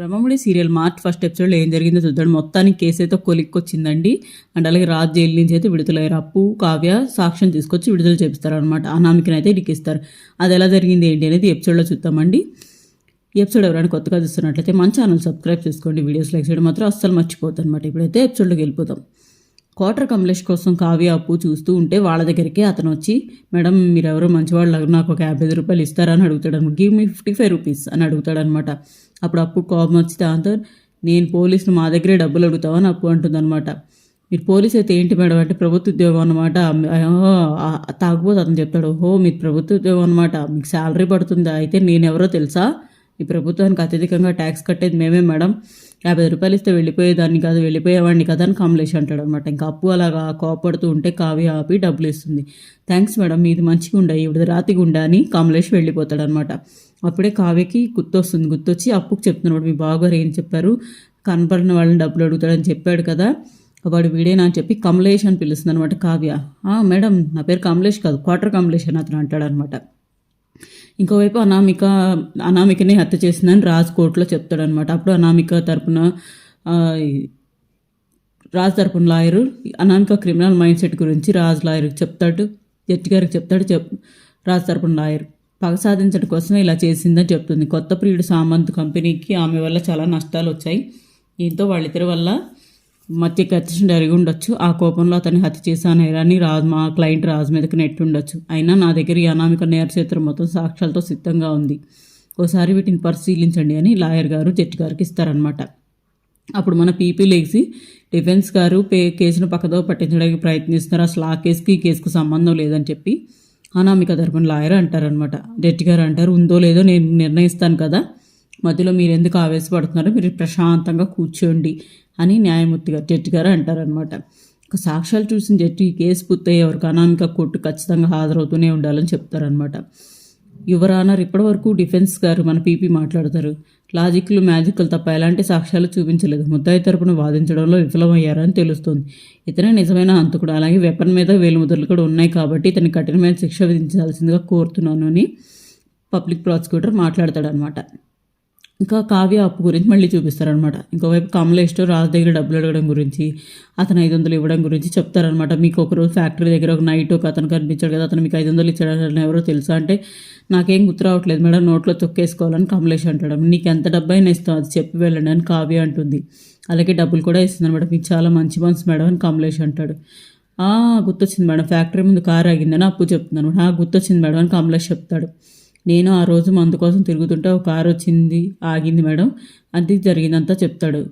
Brahmamudi serial March first ఎపిసోడ్లో ఏం జరిగిందో చూద్దాం. మొత్తానికి కేసు అయితే కొలిక్కొచ్చిందండి. అండ్ అలాగే రాజ్ జైలు నుంచి అయితే విడుదలయ్యారు. అప్పు కావ్య సాక్ష్యం తీసుకొచ్చి విడుదల చేపిస్తారు అనమాట అనామికని అయితే ఇరికిస్తారు. అది ఎలా జరిగింది ఏంటి అనేది ఎపిసోడ్లో చూద్దామండి. ఈ ఎపిసోడ్ ఎవరైనా కొత్తగా చూస్తున్నట్లయితే మన ఛానల్ సబ్స్క్రైబ్ చేసుకోండి. వీడియోస్ లైక్ చేయడం మాత్రం అస్సలు మర్చిపోతాను అనమాట ఇప్పుడైతే ఎపిసోడ్లోకి వెళ్ళిపోతాం కోటర్ కమలేష్ కోసం కావ్య అప్పు చూస్తూ ఉంటే వాళ్ళ దగ్గరికి అతను వచ్చి మేడం మీరెవరో మంచివాళ్ళు నాకు ఒక యాభై ఐదు రూపాయలు ఇస్తారని అడుగుతాడు give me fifty five rupees అని అడుగుతాడు అనమాట అప్పుడు అప్పు కోపం వచ్చి దాంతో నేను పోలీసులు మా దగ్గరే డబ్బులు అడుగుతావని అప్పు అంటుందన్నమాట మీరు పోలీస్ అయితే ఏంటి మేడం? అంటే ప్రభుత్వ ఉద్యోగం అనమాట తాగుపోతే అతను చెప్తాడు. ఓహో మీరు ప్రభుత్వ ఉద్యోగం అనమాట మీకు శాలరీ పడుతుందా? అయితే నేనెవరో తెలుసా? ఈ ప్రభుత్వానికి అత్యధికంగా ట్యాక్స్ కట్టేది మేమే మేడం. యాభై రూపాయలు ఇస్తే వెళ్ళిపోయేదాన్ని కాదు వెళ్ళిపోయేవాడిని కదా అని కమలేష్ అంటాడు అనమాట ఇంకా అప్పు అలాగా కోపడుతూ ఉంటే కావ్య ఆపి డబ్బులు ఇస్తుంది. థ్యాంక్స్ మేడం మీది మంచిగా ఉండ ఇవిడ రాతిగా ఉండ అని కమలేష్ వెళ్ళిపోతాడు అనమాట అప్పుడే కావ్యకి గుర్తొస్తుంది గుర్తొచ్చి అప్పుకు చెప్తున్నాడు మీ బావగారు ఏం చెప్పారు? కనపడిన వాళ్ళని డబ్బులు అడుగుతాడని చెప్పాడు కదా వాడు వీడేనా అని చెప్పి కమలేష్ అని పిలుస్తుంది అనమాట కావ్య మేడం నా పేరు కమలేష్ కాదు క్వార్టర్ కమలేష్ అని అతను అంటాడనమాట. ఇంకోవైపు అనామిక అనామికని హత్య చేసిందని రాజ్ కోర్టులో చెప్తాడనమాట అప్పుడు అనామిక తరపున రాజ్ తరపున lawyer Anamika criminal mind set గురించి రాజ్ లాయర్కి చెప్తాడు జడ్జి గారికి చెప్తాడు చెప్ రాజ్ తరపున లాయర్. పగ సాధించడం కోసమే ఇలా చేసిందని చెప్తుంది. కొత్త ప్రియుడు సామంత్ కంపెనీకి ఆమె వల్ల చాలా నష్టాలు వచ్చాయి దీంతో వాళ్ళిద్దరి వల్ల మధ్య ఖచ్చితంగా జరిగి ఉండొచ్చు. ఆ కోపంలో అతన్ని హత్య చేశాను అని రాజు మా క్లయింట్ రాజు మీదకి నెట్టి ఉండొచ్చు. అయినా నా దగ్గర ఈ అనామిక నేరచేత్రం మొత్తం సాక్ష్యాలతో సిద్ధంగా ఉంది. ఓసారి వీటిని పరిశీలించండి అని లాయర్ గారు జడ్జి గారికి ఇస్తారనమాట అప్పుడు మన పీపీ లేచి డిఫెన్స్ గారు పే కేసును పక్కదో పట్టించడానికి ప్రయత్నిస్తున్నారు. అసలు ఆ కేసుకి ఈ కేసుకు సంబంధం లేదని చెప్పి అనామిక తరపున లాయర్ అంటారనమాట జడ్జి గారు అంటారు ఉందో లేదో నేను నిర్ణయిస్తాను కదా. మధ్యలో మీరు ఎందుకు ఆవేశపడుతున్నారో మీరు ప్రశాంతంగా కూర్చోండి. అని న్యాయమూర్తి గారు జడ్జి గారు అంటారనమాట ఒక సాక్ష్యాలు చూసిన జడ్జి కేసు పూర్తయ్యే వరకు అనామిక కోర్టు ఖచ్చితంగా హాజరవుతూనే ఉండాలని చెప్తారనమాట యువరానర్ ఇప్పటి ఇప్పటివరకు డిఫెన్స్ గారు మన పీపీ మాట్లాడతారు. లాజిక్లు మ్యాజిక్లు తప్ప ఎలాంటి సాక్ష్యాలు చూపించలేదు. ముద్దాయి తరపున వాదించడంలో విఫలమయ్యారని తెలుస్తుంది. ఇతనే నిజమైన హంతకుడు. అలాగే వెపన్ మీద వేలుముద్రలు కూడా ఉన్నాయి కాబట్టి ఇతని కఠినమైన శిక్ష విధించాల్సిందిగా కోరుతున్నాను అని పబ్లిక్ ప్రాసిక్యూటర్ మాట్లాడతాడనమాట ఇంకా కావ్య అప్పు గురించి మళ్ళీ చూపిస్తారనమాట. ఇంకోవైపు కమలేష్ రాజు దగ్గర డబ్బులు అడగడం గురించి అతను ఐదు వందలు ఇవ్వడం గురించి చెప్తారనమాట. మీకు ఒకరోజు ఫ్యాక్టరీ దగ్గర ఒక నైట్ ఒక అతను కనిపించాడు కదా అతను మీకు ఐదు వందలు ఇచ్చాడని ఎవరో తెలుసా అంటే నాకేం గుర్తు రావట్లేదు మేడం నోట్లో తొక్కేసుకోవాలని కమలేష్ అంటాడు. నీకు ఎంత డబ్బు అయినా ఇస్తాం అది చెప్పి వెళ్ళండి అని కావ్య అంటుంది. అలాగే డబ్బులు కూడా ఇస్తుంది అనమాట మీకు చాలా మంచి మనసు మేడం అని కమలేష్ అంటాడు. గుర్తొచ్చింది మేడం ఫ్యాక్టరీ ముందు కారు ఆగిందని అప్పు చెప్తుంది అనమాట గుర్తొచ్చింది మేడం అని కమలేష్ చెప్తాడు. నేను ఆ రోజు మందు కోసం తిరుగుతుంటే ఒక కారు వచ్చింది ఆగింది మేడం. అది జరిగిందంతా చెప్తాడు.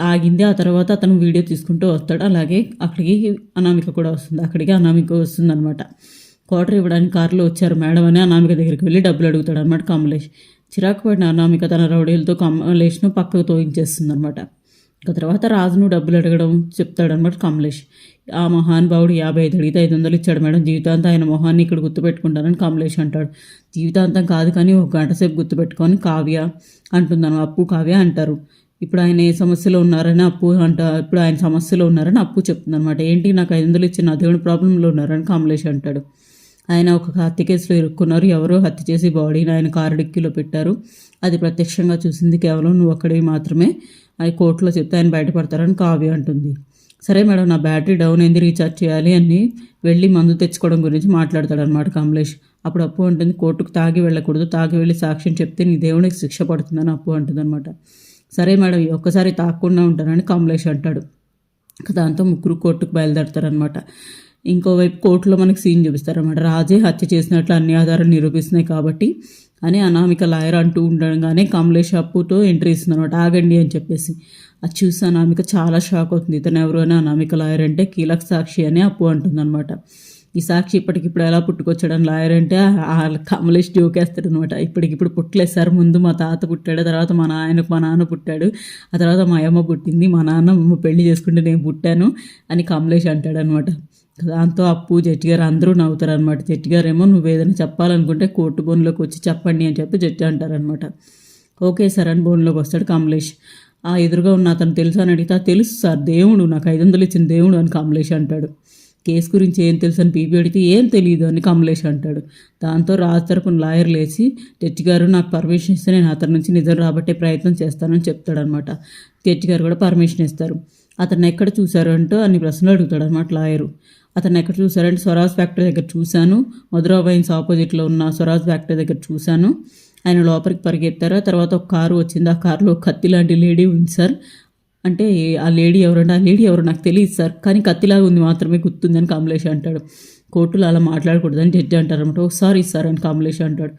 ఆగింది ఆ తర్వాత అతను వీడియో తీసుకుంటూ వస్తాడు. అలాగే అక్కడికి అనామిక కూడా వస్తుంది. అక్కడికి అనామిక వస్తుంది అనమాట క్వార్టర్ ఇవ్వడానికి కారులో వచ్చారు మేడం అని అనామిక దగ్గరికి వెళ్ళి డబ్బులు అడుగుతాడు అనమాట కమలేష్. చిరాకు పడిన అనామిక తన రౌడీలతో కమలేష్ను పక్కకు తోయించేస్తుంది అనమాట ఇక తర్వాత రాజును డబ్బులు అడగడం చెప్తాడనమాట కమలేష్. ఆ మహానుభావుడు యాభై ఐదు అడిగితే ఐదు వందలు ఇచ్చాడు మేడం. జీవితాంతం ఆయన మొహాన్ని ఇక్కడ గుర్తుపెట్టుకుంటానని కమలేష్ అంటాడు. జీవితాంతం కాదు కానీ ఒక గంట సేపు గుర్తుపెట్టుకొని కావ్య అంటుందను అప్పు కావ్య అంటారు. ఇప్పుడు ఆయన ఏ సమస్యలో ఉన్నారని అప్పు అంట ఇప్పుడు ఆయన సమస్యలో ఉన్నారని అప్పు చెప్తుంది అనమాట ఏంటి నాకు ఐదు వందలు ఇచ్చిన దేవుని ప్రాబ్లంలో ఉన్నారని కమలేష్ అంటాడు. ఆయన ఒక హత్య కేసులో ఇరుక్కున్నారు. ఎవరో హత్య చేసి బాడీని ఆయన కారు డిక్కీలో పెట్టారు. అది ప్రత్యక్షంగా చూసింది కేవలం నువ్వు ఒక్కడివి మాత్రమే. అది కోర్టులో చెప్తే ఆయన బయటపడతారని కావ్య అంటుంది. సరే మేడం నా బ్యాటరీ డౌన్ అయింది రీఛార్జ్ చేయాలి అని వెళ్ళి మందు తెచ్చుకోవడం గురించి మాట్లాడతాడనమాట కమలేష్. అప్పుడు అప్పు అంటుంది కోర్టుకు తాగి వెళ్ళకూడదు తాగి వెళ్ళి సాక్ష్యం చెప్తే నీ దేవునికి శిక్ష పడుతుందని అప్పు అంటుందన్నమాట. సరే మేడం ఒక్కసారి తాకుండా ఉంటానని కమలేష్ అంటాడు. దాంతో ముగ్గురు కోర్టుకు బయలుదేరతారనమాట ఇంకోవైపు కోర్టులో మనకి సీన్ చూపిస్తారనమాట రాజే హత్య చేసినట్లు అన్ని ఆధారాలు నిరూపిస్తున్నాయి కాబట్టి అని అనామిక లాయర్ అంటూ ఉండగానే కమలేష్ అప్పుతో ఎంట్రీ ఇస్తుంది అనమాట ఆగండి అని చెప్పేసి. అది చూసి అనామిక చాలా షాక్ అవుతుంది. ఇతను ఎవరు అని అనామిక లాయర్ అంటే కీలక సాక్షి అని అప్పు అంటుందన్నమాట. ఈ సాక్షి ఇప్పటికిప్పుడు ఎలా పుట్టుకొచ్చాడని లాయర్ అంటే కమలేష్ జోకేస్తాడు అనమాట ఇప్పటికిప్పుడు పుట్టలేదు సార్. ముందు మా తాత పుట్టాడు. తర్వాత మా నాయనకు మా నాన్న పుట్టాడు. ఆ తర్వాత మా అమ్మ పుట్టింది. మా నాన్న పెళ్ళి చేసుకుంటే నేను పుట్టాను అని కమలేష్ అంటాడనమాట దాంతో అప్పు జడ్జి గారు అందరూ నవ్వుతారనమాట జడ్జి గారు ఏమో నువ్వు ఏదైనా చెప్పాలనుకుంటే కోర్టు బోన్లోకి వచ్చి చెప్పండి అని చెప్పి జడ్జి అంటారనమాట ఓకే సార్ అని బోన్లోకి వస్తాడు కమలేష్. ఆ ఎదురుగా ఉన్న అతను తెలుసు అని అడిగితే తెలుసు సార్ దేవుడు నాకు ఐదు వందలు ఇచ్చిన దేవుడు అని కమలేష్ అంటాడు. కేసు గురించి ఏం తెలుసు అని పీపీ అడిగితే ఏం తెలియదు అని కమలేష్ అంటాడు. దాంతో రాజు తరపున లాయర్ లేచి జడ్జి గారు నాకు పర్మిషన్ ఇస్తే నేను అతని నుంచి నిజం రాబట్టే ప్రయత్నం చేస్తానని చెప్తాడనమాట జడ్జి గారు కూడా పర్మిషన్ ఇస్తారు. అతను ఎక్కడ చూశారు అంటూ అన్ని ప్రశ్నలు అడుగుతాడు అనమాట లాయరు. అతను ఎక్కడ చూశారంటే స్వరాజ్ ఫ్యాక్టరీ దగ్గర చూశాను. మధురా వైన్స్ ఆపోజిట్లో ఉన్న స్వరాజ్ ఫ్యాక్టరీ దగ్గర చూశాను. ఆయన లోపలికి పరిగెత్తారు. తర్వాత ఒక కారు వచ్చింది. ఆ కారులో కత్తి లాంటి లేడీ ఉంది సార్. అంటే ఆ లేడీ ఎవరంటే ఆ లేడీ ఎవరు నాకు తెలియదు సార్. కానీ కత్తిలాగా ఉంది మాత్రమే గుర్తుందని కమలేష్ అంటాడు. కోర్టులో అలా మాట్లాడకూడదని జడ్జి అంటారు అనమాట ఓ సారీ సార్ అని కమలేష్ అంటాడు.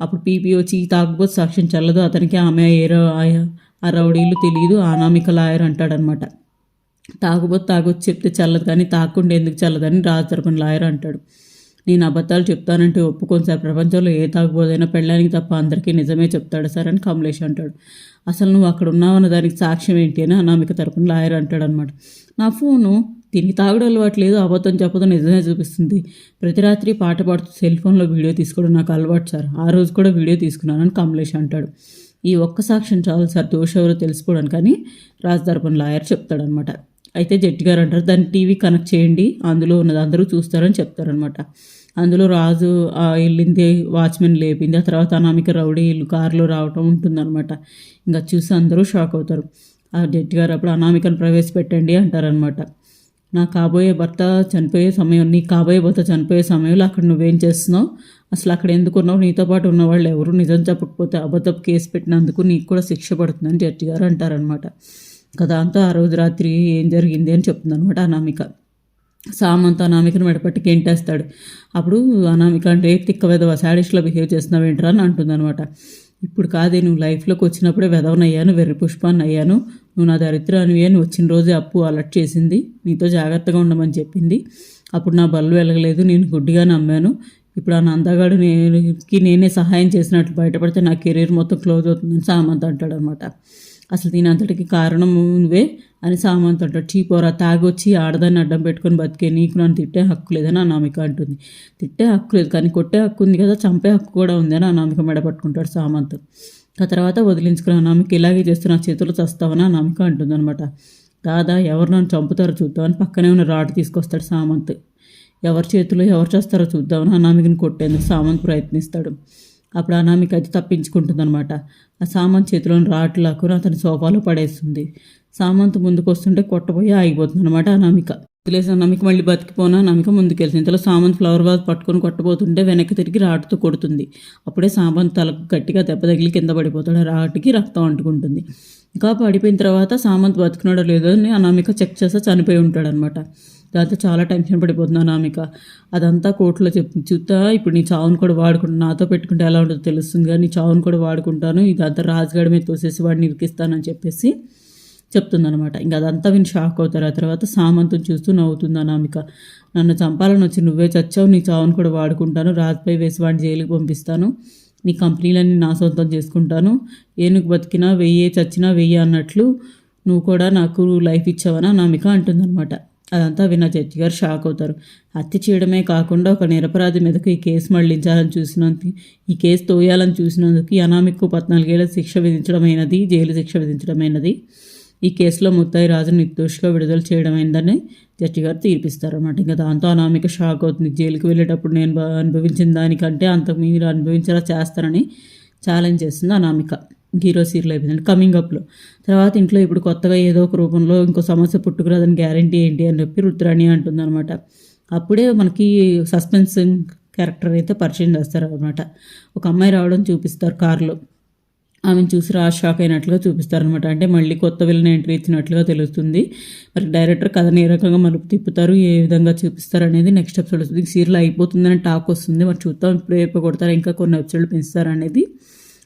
అప్పుడు పీపీ వచ్చి తాగుబోతు సాక్ష్యం చల్లదు. అతనికి ఆమె ఏరో ఆ రౌడీలు తెలియదు అనామిక లాయర్ అంటాడనమాట తాగుబోతు తాగొచ్చి చెప్తే చల్లదు కానీ తాగకుండా ఎందుకు చల్లదని రాజు తరపున లాయర్ అంటాడు. నేను అబద్ధాలు చెప్తానంటే ఒప్పుకోను సార్. ప్రపంచంలో ఏ తాగుబోదైనా పెళ్ళడానికి తప్ప అందరికీ నిజమే చెప్తాడు సార్ అని కమలేష్ అంటాడు. అసలు నువ్వు అక్కడ ఉన్నావన్న దానికి సాక్ష్యం ఏంటి అని అనామిక తరపున లాయర్ అంటాడు అనమాట నా ఫోను తిని తాగుడు అలవాటు లేదు. అబద్ధం చెప్పదు నిజమే చూపిస్తుంది. ప్రతి రాత్రి పాట పాడుతూ సెల్ ఫోన్లో వీడియో తీసుకోవడం నాకు అలవాటు సార్. ఆ రోజు కూడా వీడియో తీసుకున్నానని కమలేష్ అంటాడు. ఈ ఒక్క సాక్ష్యం చాలు సార్. దోష ఎవరో తెలుసుకోవడానికి కానీ రాజ్ తరపున లాయర్ చెప్తాడనమాట అయితే జడ్జి గారు అంటారు దాన్ని టీవీ కనెక్ట్ చేయండి అందులో ఉన్నది అందరూ చూస్తారని చెప్తారనమాట అందులో రాజు వెళ్ళింది వాచ్మెన్ లేపింది ఆ తర్వాత అనామిక రౌడీ ఇల్లు కారులో రావటం ఉంటుందన్నమాట. ఇంకా చూసి అందరూ షాక్ అవుతారు. ఆ జడ్జి గారు అప్పుడు అనామికను ప్రవేశపెట్టండి అంటారనమాట నా కాబోయే భర్త చనిపోయే సమయం నీ కాబోయే భర్త చనిపోయే సమయంలో అక్కడ నువ్వేం చేస్తున్నావు? అసలు అక్కడ ఎందుకున్నావు నీతో పాటు ఉన్న వాళ్ళు ఎవరు? నిజం చెప్పకపోతే అబద్ధపు కేసు పెట్టినందుకు నీకు కూడా శిక్ష పడుతుందని జడ్జి గారు అంటారనమాట దాంతో ఆ రోజు రాత్రి ఏం జరిగింది అని చెప్తుంది అనమాట అనామిక. సామంత అనామికను మెడపట్టి గెంటేస్తాడు. అప్పుడు అనామిక అంటే తిక్క వెదవ శాడిస్ట్లో బిహేవ్ చేస్తున్నావు ఏంట్రా? అని అంటుందన్నమాట. ఇప్పుడు కాదే నువ్వు లైఫ్లోకి వచ్చినప్పుడే వెదవనయ్యాను వెర్రి పుష్పాన్ని అయ్యాను నువ్వు నా దరిద్రానివి అని వచ్చిన రోజే అప్పు అలర్ట్ చేసింది నీతో జాగ్రత్తగా ఉండమని చెప్పింది. అప్పుడు నా బల్లు వెలగలేదు నేను గుడ్డిగా నమ్మాను ఇప్పుడు ఆ నందగాడు నేనుకి నేనే సహాయం చేసినట్లు బయటపడితే నా కెరీర్ మొత్తం క్లోజ్ అవుతుందని సామంత్ అంటాడనమాట అసలు దీని అంతటికి కారణం నువ్వే అని సామంత్ అంటాడు. చీపోరా తాగొచ్చి ఆడదాన్ని అడ్డం పెట్టుకొని బతికే నీకు నన్ను తిట్టే హక్కు లేదని అనామిక అంటుంది. తిట్టే హక్కు లేదు కానీ కొట్టే హక్కు ఉంది కదా చంపే హక్కు కూడా ఉంది అని అనామిక మెడ పట్టుకుంటాడు సామంత్. ఆ తర్వాత వదిలించుకుని అనామిక ఇలాగే చేస్తే నా చేతులు చస్తావని అనామిక అంటుంది అనమాట దాదా ఎవరు నన్ను చంపుతారో చూద్దామని పక్కనే ఉన్న రాడ్ తీసుకొస్తాడు సామంత్. ఎవరి చేతిలో ఎవరు చేస్తారో చూద్దామని అనామికను కొట్టేందుకు సామంత్ ప్రయత్నిస్తాడు. అప్పుడు అనామిక అయితే తప్పించుకుంటుంది అనమాట ఆ సామంత్ చేతిలోని రాట్లు అతని సోఫాలో పడేస్తుంది. సామంత్ ముందుకు వస్తుంటే కొట్టబోయి ఆగిపోతుంది అనమాట అనామిక. వదిలేసి అనామిక మళ్ళీ బతికిపోనా? అనామిక ముందుకెళ్తుంది. ఇంతలో సామంత్ ఫ్లవర్ వాజ్ పట్టుకొని కొట్టబోతుంటే వెనక్కి తిరిగి రాటుతో కొడుతుంది. అప్పుడే సామంత్ తలకు గట్టిగా దెబ్బ తగిలి కింద పడిపోతాడు. రాటికి రక్తం అంటుకుంటుంది. ఇంకా పడిపోయిన తర్వాత సామంత్ బతుకున్నాడో లేదో అని అనామిక చెక్ చేస్తే చనిపోయి ఉంటాడనమాట దాంతో చాలా టెన్షన్ పడిపోతున్నాను ఆమెక అదంతా కోర్టులో చెప్తుంది చూస్తా ఇప్పుడు నీ చావును కూడా వాడుకుంటా నాతో పెట్టుకుంటే ఎలా ఉంటుందో తెలుస్తుంది కానీ నీ చావును కూడా వాడుకుంటాను ఇదంతా రాజుగాడి మీద తోసేసి వాడిని ఇరికిస్తానని చెప్పేసి చెప్తుందనమాట ఇంకా అదంతా విని షాక్ అవుతారు. ఆ తర్వాత సామంతం చూస్తూ నవ్వుతుంది అనామిక. నన్ను చంపాలని వచ్చి నువ్వే చచ్చావు నీ చావును కూడా వాడుకుంటాను రాజుపై వేసి వాడిని జైలుకి పంపిస్తాను నీ కంపెనీలన్నీ నా సొంతం చేసుకుంటాను ఏనుగు బతికినా వెయ్యే చచ్చినా వెయ్యి అన్నట్లు నువ్వు కూడా నాకు లైఫ్ ఇచ్చావని అనామిక అంటుందన్నమాట. అదంతా విన్న జడ్జి గారు షాక్ అవుతారు. హత్య చేయడమే కాకుండా ఒక నిరపరాధి మీదకు ఈ కేసు మళ్ళించాలని చూసినందుకు ఈ కేసు తోయాలని చూసినందుకు అనామిక్కు పద్నాలుగేళ్ళ శిక్ష విధించడమైనది జైలు శిక్ష విధించడమైనది. ఈ కేసులో ముత్తాయి రాజును నిర్దోషిగా విడుదల చేయడమైందని జడ్జి గారు తీర్పిస్తారన్నమాట. ఇంకా దాంతో అనామిక షాక్ అవుతుంది. జైలుకి వెళ్ళేటప్పుడు నేను అనుభవించిన దానికంటే అంతకు మీరు అనుభవించేలా చేస్తారని ఛాలెంజ్ చేస్తుంది అనామిక. హీరో సీరియల్ అయిపోయింది కమింగ్ అప్లో తర్వాత ఇంట్లో ఇప్పుడు కొత్తగా ఏదో ఒక రూపంలో ఇంకో సమస్య పుట్టుకురాదని గ్యారంటీ ఏంటి అని చెప్పి రుద్రాణి అంటుంది అనమాట అప్పుడే మనకి సస్పెన్స్ క్యారెక్టర్ అయితే పరిచయం చేస్తారు అనమాట ఒక అమ్మాయి రావడం చూపిస్తారు కారులో. ఆమెను చూసి రా షాక్ అయినట్లుగా చూపిస్తారనమాట అంటే మళ్ళీ కొత్త విలన్ ఎంట్రీ ఇచ్చినట్లుగా తెలుస్తుంది. మరి డైరెక్టర్ కథను ఏ రకంగా మలుపు తిప్పుతారు ఏ విధంగా చూపిస్తారు అనేది నెక్స్ట్ ఎపిసోడ్ వస్తుంది సీరియల్ అయిపోతుందని టాక్ వస్తుంది. మరి చూద్దాం ఇప్పుడు అయిపో కొడతారు ఇంకా కొన్ని ఎపిసోడ్లు పెంచుతారు అనేది